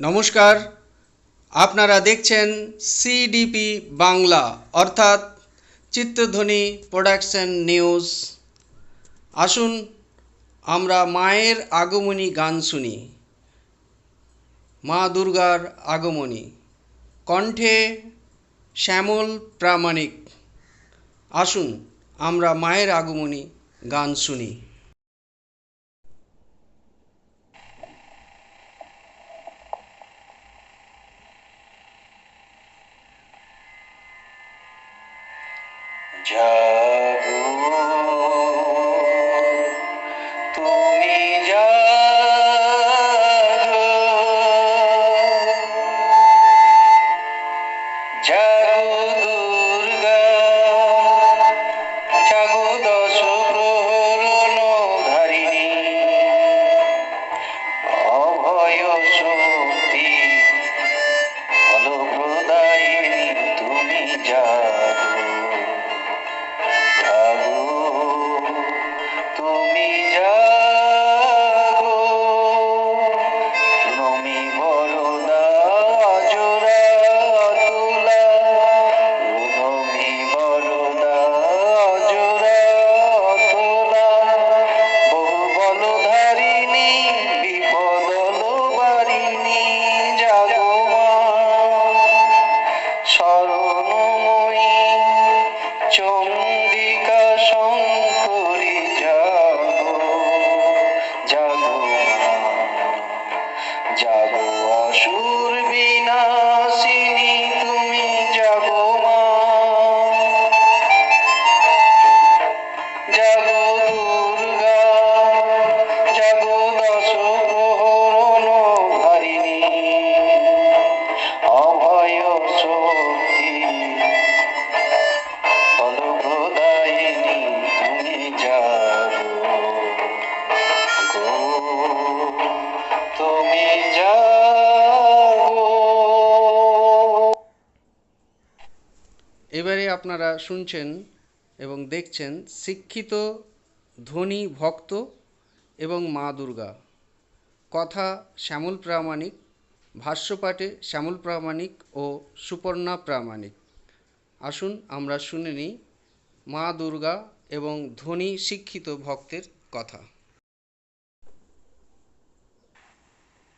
নমস্কার। আপনারা দেখছেন সিডিপি বাংলা, অর্থাৎ চিত্রধ্বনি প্রোডাকশন নিউজ। আসুন, আমরা মায়ের আগমনী গান শুনি। মা দুর্গার আগমনী। কণ্ঠে শ্যামল প্রামাণিক। আসুন, আমরা মায়ের আগমনী গান শুনি। জাগো তুমি জাগো জাগো দুর্গা জাগো দশ প্রহরণ ধারিণী অভয় শক্তি ফলপ্রদায়িনী তুমি জাগো এবারে আপনারা শুনছেন এবং দেখছেন শিক্ষিত ধনী ভক্ত এবং মা দুর্গা। কথা শ্যামল প্রামাণিক ভাষ্যপাঠে শ্যামল প্রামাণিক ও সুপর্ণা প্রামাণিক। আসুন আমরা শুনে নিই মা দুর্গা এবং ধনী শিক্ষিত ভক্তের কথা।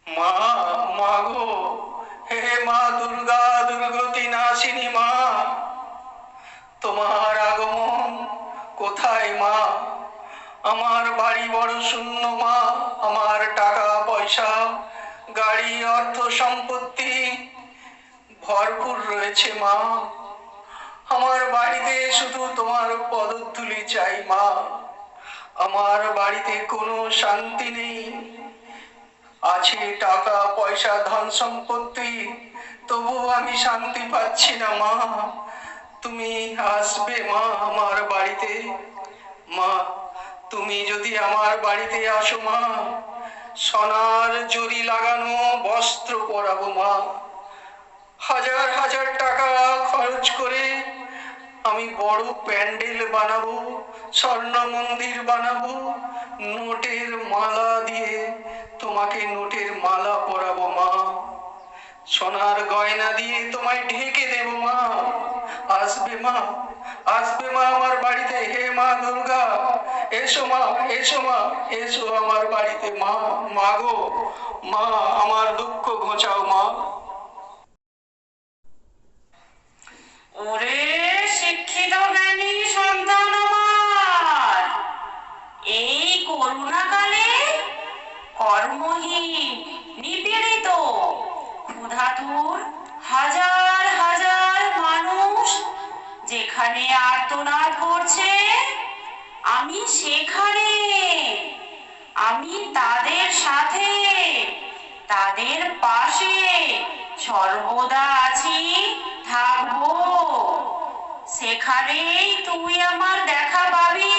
মা মা গো, হে মা দুর্গা, দুর্গতি নাশিনী মা। তোমার আগমন? কোথায় মা? আমার বাড়ি বড় শূন্য মা। আমার টাকা, পয়সা, গাড়ি, অর্থ, সম্পত্তি ভরপুর রয়েছে মা। আমার বাড়িতে শুধু তোমার পদধূলি চাই মা। আমার বাড়িতে কোনো শান্তি নেই। আছে টাকা, পয়সা, ধন, সম্পত্তি। তবু আমি শান্তি পাচ্ছি না মা। তুমি আসবে মা আমার বাড়িতে। মা, তুমি যদি আমার বাড়িতে আসো মা, সোনার জরি লাগানো বস্ত্র পরাবো মা। হাজার হাজার টাকা খরচ করে আমি বড় প্যান্ডেল বানাবো, স্বর্ণ মন্দির বানাবো, নোটের মালা দিয়ে তোমাকে নোটের মালা পরাবো মা। সোনার গয়না দিয়ে তোমায় ঢেকে দেব মা। আসবে মা আসবে মা আমার বাড়িতে। হে মা দুর্গা, এসো মা এসো মা, এসো আমার বাড়িতে মা মা গো, মা, আমার দুঃখ ঘোচাও মা। ওরে শিক্ষিত জ্ঞানী সন্তান আমার, এই করুণাকালে কর্মহীন, নিপীড়িত, ক্ষুধাতুর হাজার হাজার মানুষ যেখানে আর্তনাদ করছে আমি সেখানে। আমি তাদের সাথে, তাদের পাশে সর্বদা আছি, থাকব। সেখানেই তুই আমার দেখা পাবি।